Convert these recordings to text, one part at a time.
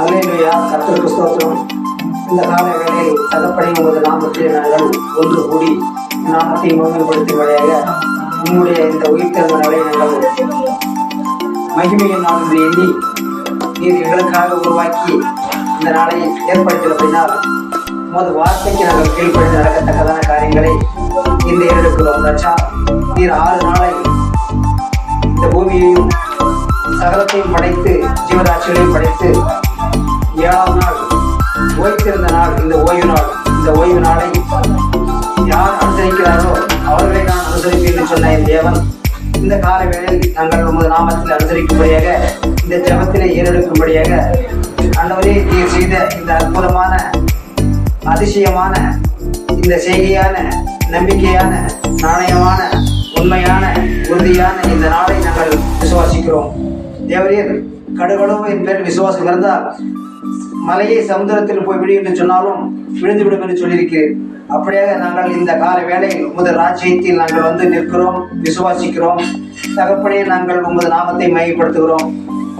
அல்லேலூயா கர்த்தருக்கு ஸ்தோத்திரம். இந்த கால வேளையில் தகப்பனை உமது நாமத்தில் நாங்கள் ஒன்று கூடி நாமத்தை மகிமைப்படுத்தும் வழியாக உங்களுடைய இந்த உயிர்த்தெழுந்த நிலை நாங்கள் மகிமையின் நாள் எண்ணி நீர் எங்களுக்காக உருவாக்கி இந்த நாளை ஏற்படுத்தினபடினால் உமது வார்த்தைக்கு நாங்கள் கீழ்ப்படுத்தி நடக்கத்தக்கதான காரியங்களை இந்த ஏறெடுக்கிறோம். ரச்சா நீர் ஆறு நாளை இந்த பூமியையும் சகலத்தையும் படைத்து ஜீவராட்சிகளையும் படைத்து ஓய்வு நாள் இந்த ஓய்வு நாளை யார் அனுசரிக்கிறாரோ அவர்களை நான் அனுசரிப்பேன் என்று சொன்ன என் தேவன். இந்த கால வேளையில் நாங்கள் உமது நாமத்தில் அனுசரிக்கும்படியாக இந்த ஜபத்திலே ஏறெடுக்கும்படியாக ஆண்டவரே நீர் செய்த இந்த அற்புதமான அதிசயமான இந்த செய்கையான நம்பிக்கையான நாணயமான உண்மையான உறுதியான இந்த நாளை நாங்கள் விசுவாசிக்கிறோம். தேவரீர் கடுகளவு என் பேர் விசுவாசம் இருந்தால் மலையை சமுத்திரத்தில் போய் விடு என்று சொன்னாலும் விழுந்து விடும் என்று சொல்லியிருக்கிறேன். அப்படியாக நாங்கள் இந்த கால வேளையில் உமது ராஜ்யத்தில் நாங்கள் வந்து நிற்கிறோம் விசுவாசிக்கிறோம். தகப்பனே நாங்கள் உமது நாமத்தை மையப்படுத்துகிறோம்.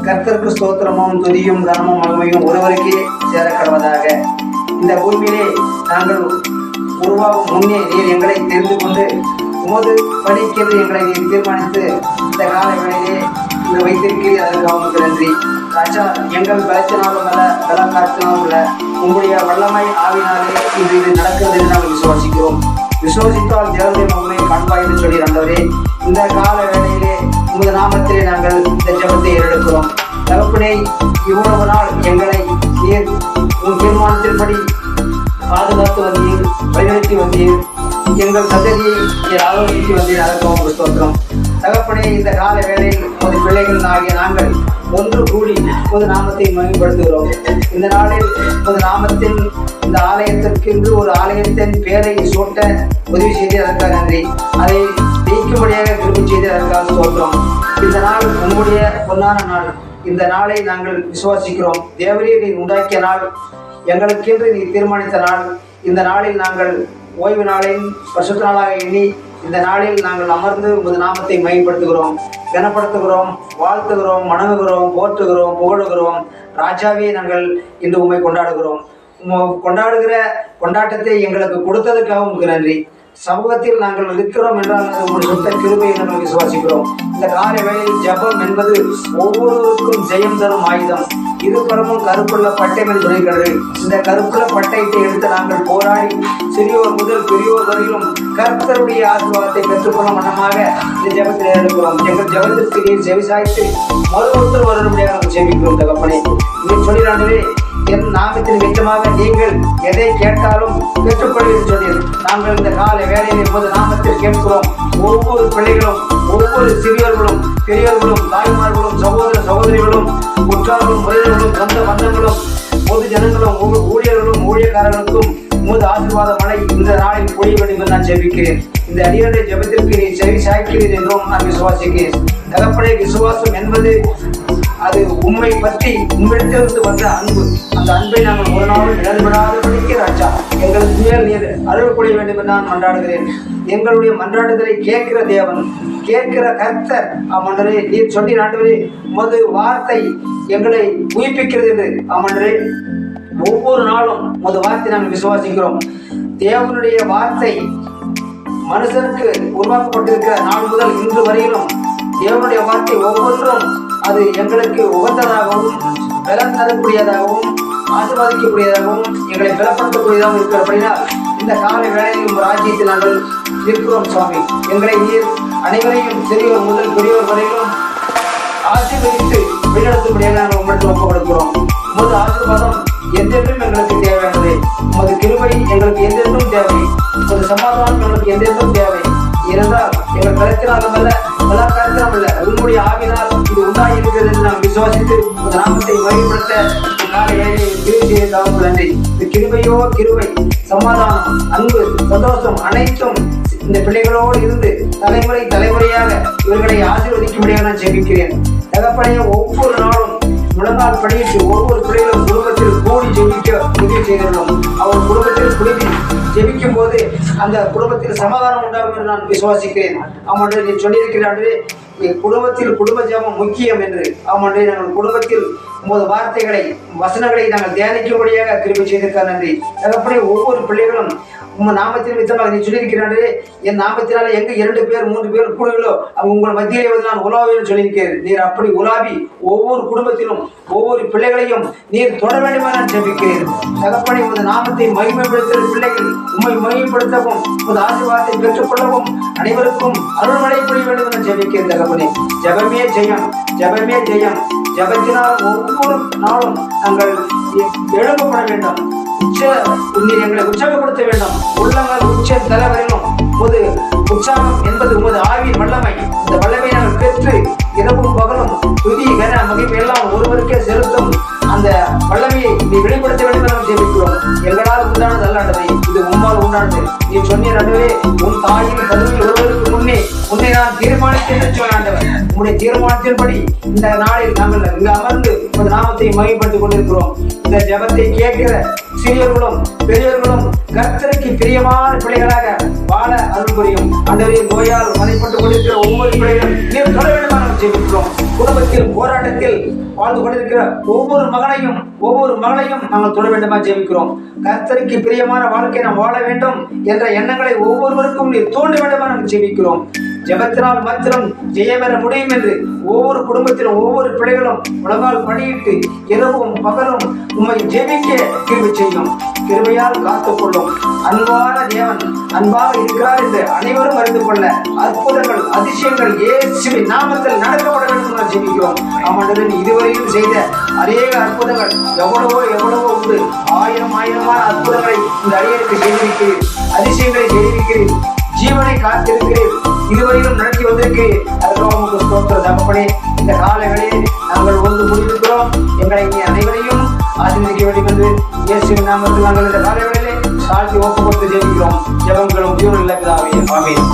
கர்த்தருக்கு ஸ்தோத்திரமும் துதியும் கனமும் மகிமையும் ஒருவருக்கே சேர கடவதாக இந்த பூமியிலே நாங்கள் உருவாகும் முன்னே நீர் எங்களை தெரிந்து கொண்டு உமது பணிக்கென்று எங்களை நீர் தீர்மானித்து இந்த கால வேளையிலே இங்கே வைத்திருக்கிறீ அதற்காக உமக்கு நன்றி ராஜா எங்கள் பலத்தினாலும் அல்ல பலக்காற்றினாலும் அல்ல உங்களுடைய வல்லமை ஆவினாலே இது இது நடக்கிறது என்று நாங்கள் விசுவாசிக்கிறோம். விசுவாசித்தால் தேவதை மகனை காண்பாய் என்று சொல்லி வந்தவரே இந்த கால வேளையிலே உங்கள் நாமத்திலே நாங்கள் இந்த ஜபத்தை ஏறெடுக்கிறோம். தகப்பனே இவ்வளவு நாள் எங்களை நீர் உன் தீர்மானத்தின்படி பாதுகாத்து வந்தீர் வழிநடத்தி வந்தீர். எங்கள் சந்ததியை நீர் ஆலோசித்து வந்தீர் அதற்கு உங்களுக்கு ஸ்தோத்திரம். தகப்பனே இந்த கால வேளையில் பிள்ளைகள் ஆகிய நாங்கள் ஒன்று கூடி ஒரு நாமத்தை மகிமைப்படுத்துகிறோம். இந்த நாளில் ஒரு நாமத்தின் இந்த ஆலயத்திற்கென்று ஒரு ஆலயத்தின் பெயரை சூட்ட உதவி செய்து அதற்காக நன்றி. அதை நீக்கும்படியாக திரும்பி செய்து அதற்காக சொல்கிறோம் இந்த நாள் உங்களுடைய பொன்னான நாள். இந்த நாளை நாங்கள் விசுவாசிக்கிறோம். தேவரீர் நீ உண்டாக்கிய நாள். எங்களுக்கென்று நீ தீர்மானித்த நாள். இந்த நாளில் நாங்கள் ஓய்வு நாளையும் வருஷத்து நாளாக எண்ணி இந்த நாளில் நாங்கள் அமர்ந்து உமது நாமத்தை மையப்படுத்துகிறோம் கனப்படுத்துகிறோம் வாழ்த்துகிறோம் வணங்குகிறோம் போற்றுகிறோம் புகழுகிறோம். ராஜாவே நாங்கள் இன்று உண்மை கொண்டாடுகிறோம். கொண்டாடுகிற கொண்டாட்டத்தை எங்களுக்கு கொடுத்ததுக்காக உங்களுக்கு நன்றி. சமூகத்தில் நாங்கள் இருக்கிறோம் என்றால் அது உங்களுடைய சொந்த நாங்கள் விசுவாசிக்கிறோம் இந்த கால வேளையில் ஜெபம் என்பது ஒவ்வொருவருக்கும் ஜெயம் தரும் ஆயுதம். இருபுறமும் கருப்புள்ள பட்டை என்று சொல்கிறது இந்த கருப்புள்ள பட்டயத்தை எடுத்து நாங்கள் போராடி சிறியோர் முதல் பெரியோர் வரையிலும் கர்த்தருடைய ஆசீர்வாதத்தை பெற்றுக்கொள்ளும் வண்ணமாக இந்த ஜபத்தில் இருக்கிறோம். எங்கள் ஜபத்திற்கு நீர் செவிசாய்த்து மறுபொருத்தர் வரும்படியாக நாங்கள் ஜெபிக்கிறோம் தகப்பனே. நீர் சொல்லிடாண்டே என் நாமத்தின் நிச்சயமாக நீங்கள் எதை கேட்டாலும் பெற்றுக்கொள்வீர்கள் சொன்னீர் நாங்கள் இந்த கால வேலையில் இப்போது நாமத்தில் கேட்கிறோம். ஒவ்வொரு பிள்ளைகளும் ஒவ்வொரு சிறியவர்களும் பெரியவர்களும் தாய்மார்களும் சகோதர சகோதரிகளும் உற்றார்களும் உறவினர்களும் சொந்த பந்தங்களும் பொது ஜனங்களும் ஒவ்வொரு ஊழியர்களும் ஊழியக்காரர்களுக்கும் உமது ஆசீர்வாத மழை இந்த நாளில் பொழிய வேண்டும் நான் ஜெபிக்கிறேன். இந்த அடியனுடைய ஜெபத்திற்கு நீ செவி சாய்க்கிறீர் என்றும் நான் விசுவாசிக்கிறேன். தகப்படைய விசுவாசம் என்பது அது உண்மை பற்றி உங்களிடத்திலிருந்து வந்த அன்பு. அந்த அன்பை நாங்கள் ஒரு நாளும் இடம்பெறாதபடிக்கு ராஜா எங்களுக்கு மேல் நீர் அருள் புரிய வேண்டும் என்று நான் மன்றாடுகிறேன். எங்களுடைய மன்றாடுதலை கேட்கிற தேவன் கேட்கிற கர்த்தர் அம்மன்றே நீர் சொல்லி நாட்டுவரே உமது வார்த்தை எங்களை உயிர்ப்பிக்கிறது என்று. அம்மன்றே ஒவ்வொரு நாளும் உமது வார்த்தை நாங்கள் விசுவாசிக்கிறோம். தேவனுடைய வார்த்தை மனுஷனுக்கு உருவாக்கப்பட்டிருக்கிற நாள் முதல் இன்று வரையிலும் தேவனுடைய வார்த்தை ஒவ்வொன்றும் அது எங்களுக்கு உகந்ததாகவும் பலம் தரக்கூடியதாகவும் ஆசிர்வாதிக்கக்கூடியதாகவும் எங்களை பலப்படுத்தக்கூடியதாகவும் இருக்கிறபடினால் இந்த காலை வேலையும் ராஜ்யத்தில் நாங்கள் இருக்கிறோம் சுவாமி. எங்களை நீர் அனைவரையும் சிறியோர் முதல் பெரியோர் வரையிலும் ஆசீர்வதித்து வழிநடத்தும்படியாக நாங்கள் உங்களுக்கு ஒப்பு கொடுக்கிறோம். உமது ஆசீர்வாதம் எந்தென்றும் எங்களுக்கு தேவையானது. உமது கிருபை எங்களுக்கு எந்தென்றும் தேவை. உமது சமாதானம் எங்களுக்கு எந்தென்றும் தேவை. இருந்தால் எங்கள் கருத்தினாலும் அல்ல உங்களுடைய ஆவினால் இது உண்டாகி இருக்கிறது என்று நாம் விசுவாசித்து உமது நாமத்தை வழிபடுத்த நன்றி. இந்த கிருபையோ கிருபை சமாதானம் அன்பு சந்தோஷம் அனைத்தும் இந்த பிள்ளைகளோடு இருந்து தலைமுறை தலைமுறையாக இவர்களை ஆசீர்வதிக்கும்படியாக நான் ஜெபிக்கிறேன். தகப்பனைய ஒவ்வொரு நாளும் முழங்கால் படியிட்டு ஒவ்வொரு பிள்ளைகளும் குடும்பத்தில் கூடி ஜெபிக்க உதவி செய்கிறோம் அவர் குடும்பத்தில் குழுவி ஜெபிக்கும் போது அந்த குடும்பத்தில் சமாதானம் உண்டாகும் என்று நான் விசுவாசிக்கிறேன். அவன் நீ சொல்லியிருக்கிறாண்டு குடும்பத்தில் குடும்ப ஜபம் முக்கியம் என்று. அவனுடைய நாங்கள் குடும்பத்தில் உமது வார்த்தைகளை வசனங்களை நாங்கள் தியானிக்கும்படியாக திருப்பி செய்திருக்க நன்றி. அதப்படி ஒவ்வொரு பிள்ளைகளும் உங்கள் நாமத்தின் வித்தமாக நீ சொல்லியிருக்கிறாரு என் நாமத்தினால எங்கே இரண்டு பேர் மூன்று பேர் கூடுகளோ அவங்க உங்கள் மத்தியிலே வந்து நான் உலாவேன்னு சொல்லியிருக்கிறேன். நீர் அப்படி உலாவி ஒவ்வொரு குடும்பத்திலும் ஒவ்வொரு பிள்ளைகளையும் நீர் தொட வேண்டுமா நான் ஜெபிக்கிறேன். தகப்பனை உமது நாமத்தை மகிமைப்படுத்துகிற பிள்ளைகள் உண்மை மகிமைப்படுத்தவும் உமது ஆசீர்வாதத்தை பெற்றுக்கொள்ளவும் அனைவருக்கும் அருள்மழை புரிய வேண்டும் என ஜெபிக்கிறேன் தகப்பனே. ஜெபமே ஜெயம் ஜெபமே ஜெயம். ஜெபத்தினால் ஒவ்வொரு நாளும் நாங்கள் எழுப்பப்பட வேண்டும் உச்ச நீர் எங்களை உற்சாகப்படுத்த வேண்டும். உள்ளங்கள் உச்ச தலைவரிலும் உமது உற்சாகம் என்பது உமது ஆவியின் வல்லமை. இந்த வல்லமை நாங்கள் பெற்று இரவும் பகலும் துதி கன மகிமை எல்லாம் ஒருவருக்கே செலுத்தும் அந்த வல்லமையை நீ வெளிப்படுத்த வேண்டும் என ஜெபிக்கிறோம். எங்களால் உண்டானது அல்லாண்டவை இது உம்மால் உண்டானது. நீ சொன்ன நடுவே உன் தாயின் கருவில் ஒருவருக்கு உன்னை நான் தீர்மானித்தேன் என்று உன்னுடைய தீர்மானத்தின்படி இந்த நாளில் நாங்கள் இங்கு அமர்ந்து உமது நாமத்தை மகிமைப்படுத்திக் கொண்டிருக்கிறோம். இந்த ஜெபத்தை கேட்கிற சிறியவர்களும் பெரியவர்களும் கர்த்தருக்கு பிரியமான பிள்ளைகளாக வாழ அருள் புரியும். அன்றவே நோயால் மறைப்பட்டுக் கொண்டிருக்கிற ஒவ்வொரு பிள்ளைகளும் நீர் தொட ஜெபிக்கிறோம் குடும்பத்தில் போராட்டத்தில் வாழ்ந்து கொண்டிருக்கிற ஒவ்வொரு மகனையும் ஒவ்வொரு மகளையும் நாங்கள் தொட வேண்டுமா ஜெபிக்கிறோம். கர்த்தருக்கு பிரியமான வாழ்க்கை நாம் வாழ வேண்டும் என்ற எண்ணங்களை ஒவ்வொருவருக்கும் நீர் தோன்ற வேண்டுமா நாங்கள் ஜெபிக்கிறோம். ஜபத்தினால் மாத்திரம் ஜெயம் பெற முடியும் என்று ஒவ்வொரு குடும்பத்திலும் ஒவ்வொரு பிள்ளைகளும் உலகால் பணியிட்டு இரவும் பகலும் உம்மை ஜெபிக்க தீர்வு செய்யும். கிருபையால் காத்துக்கொள்ளும். அன்பான தேவன் அன்பாக இருக்கிறார் என்று அனைவரும் அறிந்து கொள்ள அற்புதங்கள் அதிசயங்கள் இயேசுவின் நாமத்தில் நடக்கப்பட வேண்டும் என ஜெபிக்கிறோம். அவனுடன் இதுவரையும் செய்த அநேக அற்புதங்கள் எவ்வளவோ எவ்வளவோ உண்டு. ஆயிரம் ஆயிரமான அற்புதங்களை இந்த அடியருக்கு செய்திருக்கிறேன் அதிசயங்களை செய்திருக்கிறேன் ஜீவனை காத்திருக்கிறேன். இதுவரையிலும் நடத்தி வந்திருக்கு. அதுக்காக உங்களுக்கு ஸ்தோத்திரம். தகப்பனே இந்த காலங்களில் நாங்கள் வந்து முடிந்திருக்கிறோம் எங்களை நீ அனைவரையும் ஆசீர்வதிக்க வேண்டும் என்று இயேசுவின் நாமத்தில் நாங்கள் இந்த காலங்களிலே தாழ்த்தி ஒப்பு கொடுத்து ஜெயிக்கிறோம் ஜெபங்களும் ஜீவன் இல்லாமே ஆமென்.